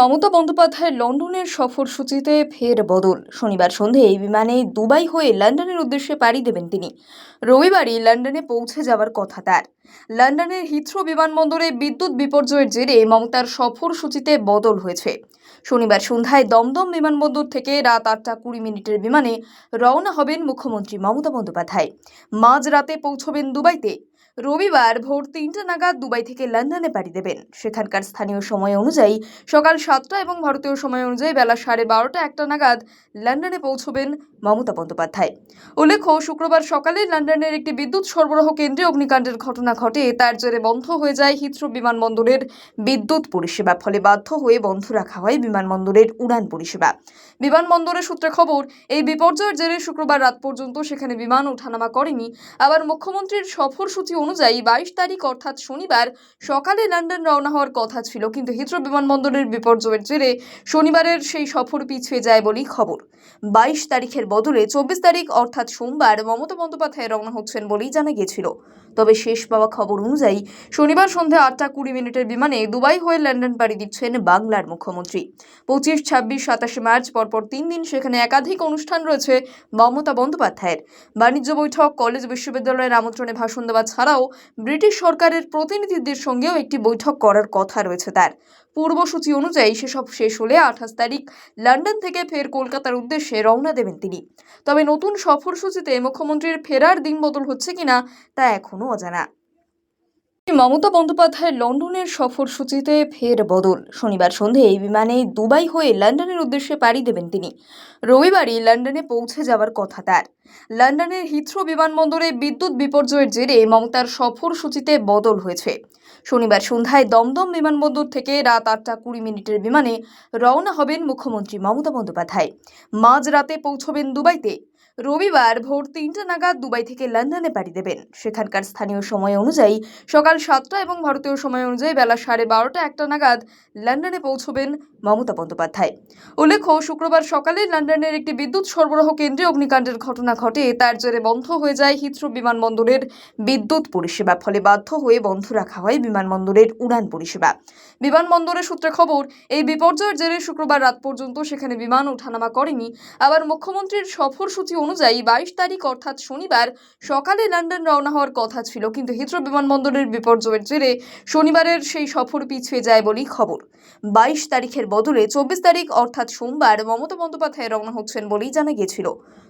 মমতা বন্দ্যোপাধ্যায়ের লন্ডনের সফরসূচিতে ফের বদল। শনিবার সন্ধে এই বিমানে দুবাই হয়ে লন্ডনের উদ্দেশ্যে পাড়ি দেবেন তিনি। রবিবারই লন্ডনে পৌঁছে যাওয়ার কথা তার। লন্ডনের হিথ্রো বিমানবন্দরে বিদ্যুৎ বিপর্যয়ের জেরে মমতার সফরসূচিতে বদল হয়েছে। শনিবার সন্ধ্যায় দমদম বিমানবন্দর থেকে রাত আটটা কুড়ি মিনিটের বিমানে রওনা হবেন মুখ্যমন্ত্রী মমতা বন্দ্যোপাধ্যায়। মাঝরাতে পৌঁছবেন দুবাইতে। রবিবার ভোর তিনটা নাগাদ দুবাই থেকে লন্ডনে পাড়ি দেবেন। সেখানকার স্থানীয় সময় অনুযায়ী সকাল সাতটা এবং ভারতীয় সময় অনুযায়ী বেলা সাড়ে বারোটা একটা নাগাদ লন্ডনে পৌঁছবেন মমতা বন্দ্যোপাধ্যায়। উল্লেখ্য, শুক্রবার সকালে লন্ডনের একটি বিদ্যুৎ সরবরাহ কেন্দ্রে অগ্নিকাণ্ডের ঘটনা ঘটে। তার জেরে বন্ধ হয়ে যায় হিথ্রো বিমানবন্দরের বিদ্যুৎ পরিষেবা, ফলে বাধ্য হয়ে বন্ধ রাখা হয় বিমানবন্দরের উড়ান পরিষেবা। বিমানবন্দরের সূত্রে খবর, এই বিপর্যয়ের জেরে শুক্রবার রাত পর্যন্ত সেখানে বিমান ওঠানামা করেনি। আবার মুখ্যমন্ত্রীর সফরসূচি অনুযায়ী বাইশ তারিখ অর্থাৎ শনিবার সকালে লন্ডন রওনা হওয়ার কথা ছিল। কিন্তু হিথ্রো বিমানবন্দরের বিপর্যয়ের জেরে শনিবারের সেই সফর পিছিয়ে যায় বলেই খবর। বাইশ তারিখের বদলে চব্বিশ তারিখ অর্থাৎ সোমবার মমতা বন্দ্যোপাধ্যায় রওনা হচ্ছেন বলেই জানা গিয়েছিল। তবে শেষ পাওয়া খবর অনুযায়ী শনিবার সন্ধে আটটা কুড়ি মিনিটের বিমানে দুবাই হয়ে লন্ডন পাড়ি দিচ্ছেন বাংলার মুখ্যমন্ত্রী। পঁচিশ, ছাব্বিশ, সাতাশে মার্চ পরপর তিন দিন সেখানে একাধিক অনুষ্ঠান রয়েছে মমতা বন্দ্যোপাধ্যায়ের। বাণিজ্য বৈঠক, কলেজ, বিশ্ববিদ্যালয়ের আমন্ত্রণে ভাষণ দেওয়া ছাড়াও ব্রিটিশ সরকারের প্রতিনিধিদের সঙ্গেও একটি বৈঠক করার কথা রয়েছে তার। পূর্বসূচি অনুযায়ী সেসব শেষ হলে আঠাশ তারিখ লন্ডন থেকে ফের কলকাতার উদ্দেশ্যে রওনা দেবেন তিনি। তবে নতুন সফরসূচিতে মুখ্যমন্ত্রীর ফেরার দিন বদল হচ্ছে কিনা তা এখনও অজানা। মমতা বন্দ্যোপাধ্যায়ের লন্ডনের সফরসূচিতে ফের বদল। শনিবার সন্ধে এই বিমানে দুবাই হয়ে লন্ডনের উদ্দেশ্যে পাড়ি দেবেন তিনি। রবিবারই লন্ডনে পৌঁছে যাওয়ার কথা তার। লন্ডনের হিথ্রো বিমানবন্দরে বিদ্যুৎ বিপর্যয়ের জেরে মমতার সফরসূচিতে বদল হয়েছে। শনিবার সন্ধ্যায় দমদম বিমানবন্দর থেকে রাত আটটা কুড়ি মিনিটের বিমানে রওনা হবেন মুখ্যমন্ত্রী মমতা বন্দ্যোপাধ্যায়। মাঝরাতে পৌঁছবেন দুবাইতে। রবিবার ভোর তিনটা নাগাদ দুবাই থেকে লন্ডনে পাড়ি দেবেন। সেখানকার স্থানীয় সময় অনুযায়ী সকাল সাতটা এবং ভারতীয় সময় অনুযায়ী বেলা সাড়ে বারোটা একটা নাগাদ লন্ডনে পৌঁছবেন মমতা বন্দ্যোপাধ্যায়। উল্লেখ্য, শুক্রবার সকালে লন্ডনের একটি বিদ্যুৎ সরবরাহ কেন্দ্রে অগ্নিকাণ্ডের ঘটনা ঘটে। তার জেরে বন্ধ হয়ে যায় হিথ্রো বিমানবন্দরের বিদ্যুৎ পরিষেবা, ফলে বাধ্য হয়ে বন্ধ রাখা হয় বিমানবন্দরের উড়ান পরিষেবা। বিমানবন্দরের সূত্রে খবর, এই বিপর্যয়ের জেরে শুক্রবার রাত পর্যন্ত সেখানে বিমান ওঠানামা করেনি। আবার মুখ্যমন্ত্রীর সফরসূচি অনুযায়ী বাইশ তারিখ অর্থাৎ শনিবার সকালে লন্ডন রওনা হওয়ার কথা ছিল, কিন্তু হিথ্রো বিমানবন্দরের বিপর্যয়ের জেরে শনিবারের সেই সফর পিছিয়ে যায় বলেই খবর। বাইশ তারিখের বদলে চব্বিশ তারিখ অর্থাৎ সোমবার মমতা বন্দ্যোপাধ্যায় রওনা হচ্ছেন বলেই জানা গিয়েছিল।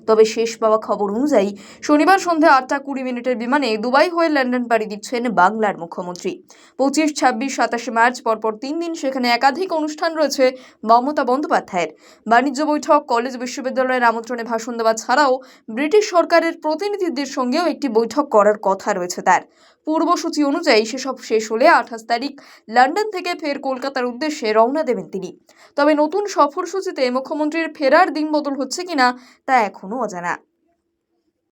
তবে শেষ পাওয়া খবর অনুযায়ী শনিবার সন্ধে আটটা কুড়ি মিনিটের বিমানে দুবাই হয়ে লন্ডন পাড়ি দিচ্ছেন বাংলার মুখ্যমন্ত্রী। পঁচিশ, ছাব্বিশ, সাতাশে মার্চ পরপর তিন দিন সেখানে একাধিক অনুষ্ঠান রয়েছে মমতা বন্দ্যোপাধ্যায়ের। বাণিজ্য বৈঠক, কলেজ, বিশ্ববিদ্যালয়ের আমন্ত্রণে ভাষণ দেওয়া ছাড়াও ব্রিটিশ সরকারের প্রতিনিধিদের সঙ্গেও একটি বৈঠক করার কথা রয়েছে তার। পূর্বসূচি অনুযায়ী সেসব শেষ হলে আঠাশ তারিখ লন্ডন থেকে ফের কলকাতার উদ্দেশ্যে রওনা দেবেন তিনি। তবে নতুন সফরসূচিতে মুখ্যমন্ত্রীর ফেরার দিন বদল হচ্ছে কিনা তা এখনও অজানা।